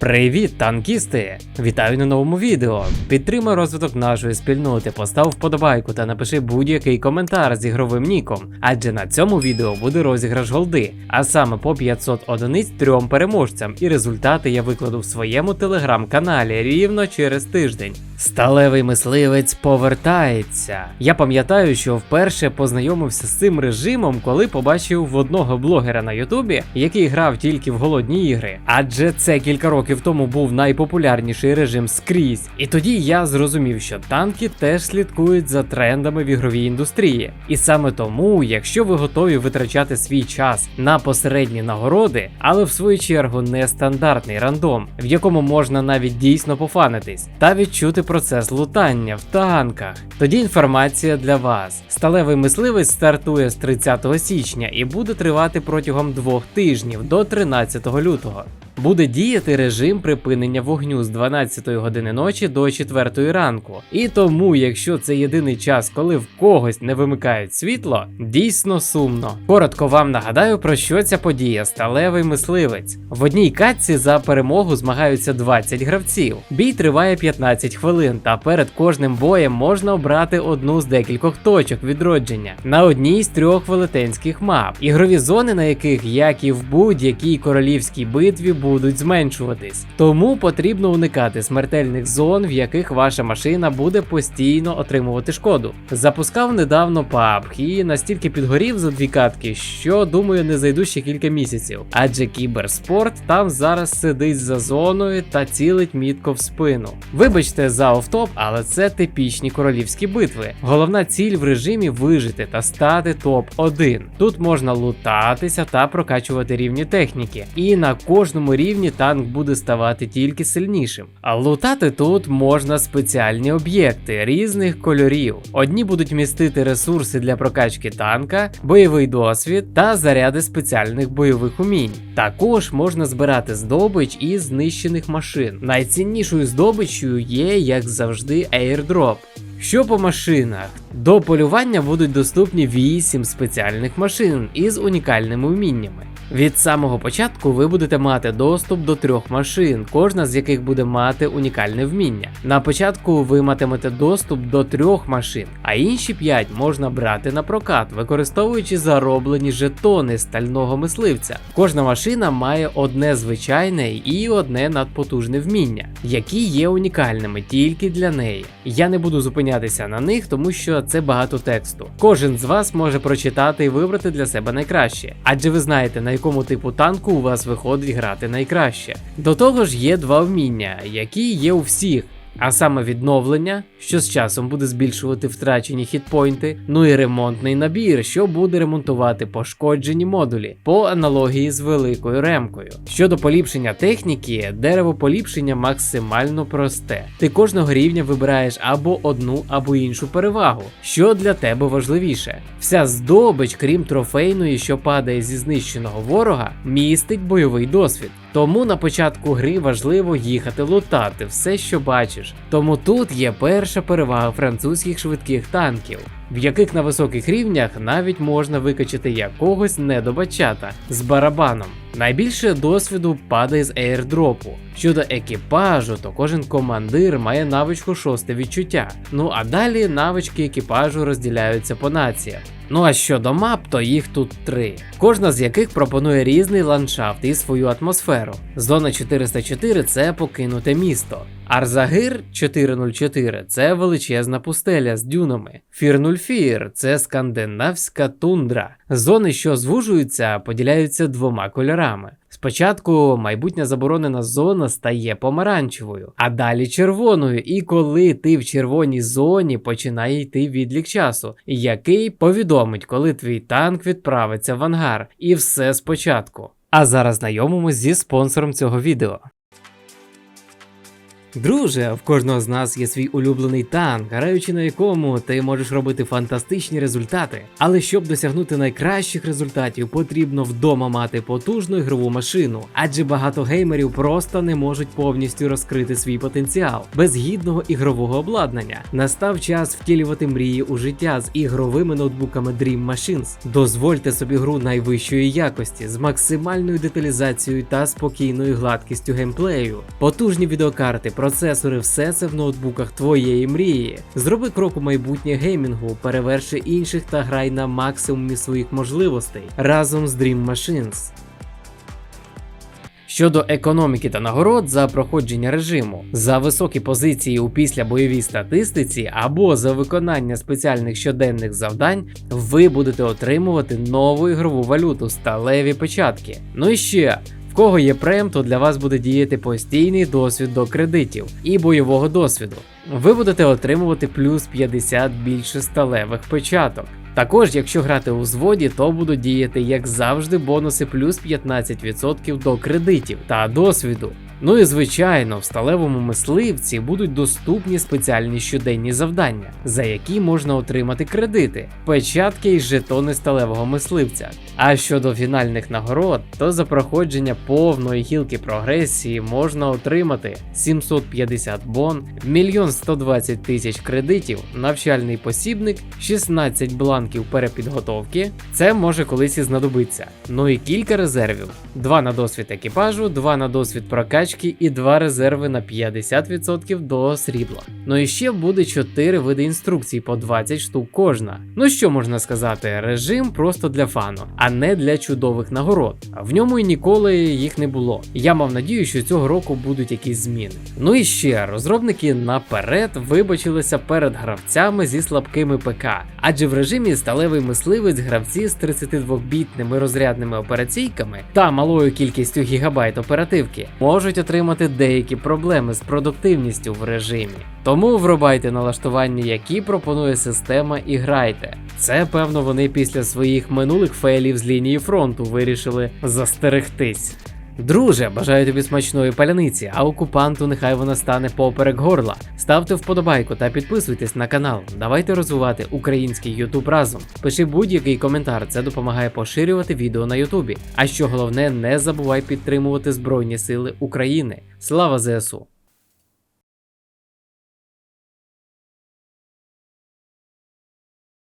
Привіт, танкісти! Вітаю на новому відео. Підтримай розвиток нашої спільноти, постав вподобайку та напиши будь-який коментар з ігровим ніком, адже на цьому відео буде розіграш голди, а саме по 500 одиниць трьом переможцям, і результати я викладу в своєму телеграм-каналі рівно через тиждень. Сталевий мисливець повертається. Я пам'ятаю, що вперше познайомився з цим режимом, коли побачив в одного блогера на Ютубі, який грав тільки в голодні ігри. Адже це кілька років тому був найпопулярніший режим скрізь. І тоді я зрозумів, що танки теж слідкують за трендами в ігровій індустрії. І саме тому, якщо ви готові витрачати свій час на посередні нагороди, але в свою чергу не стандартний рандом, в якому можна навіть дійсно пофанитись та відчути процес лутання в танках. Тоді інформація для вас. Сталевий мисливець стартує з 30 січня і буде тривати протягом двох тижнів до 13 лютого. Буде діяти режим припинення вогню з 12 години ночі до 4 ранку. І тому, якщо це єдиний час, коли в когось не вимикають світло, дійсно сумно. Коротко вам нагадаю про що ця подія сталевий мисливець. В одній катці за перемогу змагаються 20 гравців. Бій триває 15 хвилин, та перед кожним боєм можна обрати одну з декількох точок відродження на одній з трьох велетенських мап, ігрові зони, на яких, як і в будь-якій королівській битві, будуть зменшуватись. Тому потрібно уникати смертельних зон, в яких ваша машина буде постійно отримувати шкоду. Запускав недавно PUBG і настільки підгорів за дві катки, що думаю, не зайду ще кілька місяців. Адже кіберспорт там зараз сидить за зоною та цілить мітко в спину. Вибачте за офтоп, але це типічні королівські битви. Головна ціль в режимі вижити та стати топ-1. Тут можна лутатися та прокачувати рівні техніки. І на кожному рівні танк буде ставати тільки сильнішим. А лутати тут можна спеціальні об'єкти різних кольорів. Одні будуть містити ресурси для прокачки танка, бойовий досвід та заряди спеціальних бойових умінь. Також можна збирати здобич із знищених машин. Найціннішою здобиччю є, як завжди, airdrop. Що по машинах? До полювання будуть доступні 8 спеціальних машин із унікальними вміннями. Від самого початку ви будете мати доступ до трьох машин, кожна з яких буде мати унікальне вміння. На початку ви матимете доступ до трьох машин, а інші п'ять можна брати на прокат, використовуючи зароблені жетони стального мисливця. Кожна машина має одне звичайне і одне надпотужне вміння, які є унікальними тільки для неї. Я не буду зупинятися на них, тому що це багато тексту. Кожен з вас може прочитати і вибрати для себе найкраще, адже ви знаєте, на якому типу танку у вас виходить грати найкраще. До того ж, є два вміння, які є у всіх. А саме відновлення, що з часом буде збільшувати втрачені хітпойнти, ну і ремонтний набір, що буде ремонтувати пошкоджені модулі по аналогії з великою ремкою. Щодо поліпшення техніки, дерево поліпшення максимально просте. Ти кожного рівня вибираєш або одну, або іншу перевагу, що для тебе важливіше. Вся здобич, крім трофейної, що падає зі знищеного ворога, містить бойовий досвід. Тому на початку гри важливо їхати лутати все, що бачиш. Тому тут є перша перевага французьких швидких танків, в яких на високих рівнях навіть можна викачати якогось недобачата з барабаном. Найбільше досвіду падає з ейрдропу. Щодо екіпажу, то кожен командир має навичку шосте відчуття. Ну а далі навички екіпажу розділяються по націях. Ну а щодо мап, то їх тут три, кожна з яких пропонує різний ландшафт і свою атмосферу. Зона 404 це покинуте місто. Арзагир 404 це величезна пустеля з дюнами. Фірнульфір це скандинавська тундра. Зони, що звужуються, поділяються двома кольорами. Спочатку майбутня заборонена зона стає помаранчевою, а далі червоною. І коли ти в червоній зоні починає йти відлік часу, який повідомить, коли твій танк відправиться в ангар. І все спочатку. А зараз знайомимось зі спонсором цього відео. Друже, в кожного з нас є свій улюблений танк, граючи на якому ти можеш робити фантастичні результати. Але щоб досягнути найкращих результатів, потрібно вдома мати потужну ігрову машину, адже багато геймерів просто не можуть повністю розкрити свій потенціал без гідного ігрового обладнання. Настав час втілювати мрії у життя з ігровими ноутбуками Dream Machines. Дозвольте собі гру найвищої якості з максимальною деталізацією та спокійною гладкістю геймплею. Потужні відеокарти, процесори, все це в ноутбуках твоєї мрії. Зроби крок у майбутнє геймінгу, переверши інших та грай на максимумі своїх можливостей разом з Dream Machines. Щодо економіки та нагород за проходження режиму, за високі позиції у післябойовій статистиці або за виконання спеціальних щоденних завдань, ви будете отримувати нову ігрову валюту сталеві печатки. Ну і ще. В кого є прем, то для вас буде діяти постійний досвід до кредитів і бойового досвіду. Ви будете отримувати плюс 50 більше сталевих печаток. Також, якщо грати у зводі, то будуть діяти, як завжди, бонуси плюс 15% до кредитів та досвіду. Ну і звичайно, в сталевому мисливці будуть доступні спеціальні щоденні завдання, за які можна отримати кредити, печатки і жетони сталевого мисливця. А щодо фінальних нагород, то за проходження повної гілки прогресії можна отримати 750 бон, 1 120 тисяч кредитів, навчальний посібник, 16 бланків перепідготовки. Це може колись і знадобиться. Ну і кілька резервів: 2 на досвід екіпажу, 2 на досвід прокачки і 2 резерви на 50% до срібла. Ну і ще буде 4 види інструкцій по 20 штук кожна. Ну що можна сказати, режим просто для фану, а не для чудових нагород. В ньому і ніколи їх не було. Я мав надію, що цього року будуть якісь зміни. Ну і ще розробники наперед вибачилися перед гравцями зі слабкими ПК, адже в режимі сталевий мисливець гравці з 32-бітними розрядними операційками та малою кількістю гігабайт оперативки можуть отримати деякі проблеми з продуктивністю в режимі. Тому врубайте налаштування, які пропонує система, і грайте. Це певно вони після своїх минулих фейлів з лінії фронту вирішили застерегтись. Друже, бажаю тобі смачної паляниці, а окупанту нехай вона стане поперек горла. Ставте вподобайку та підписуйтесь на канал. Давайте розвивати український Ютуб разом. Пиши будь-який коментар, це допомагає поширювати відео на Ютубі. А що головне, не забувай підтримувати Збройні Сили України. Слава ЗСУ!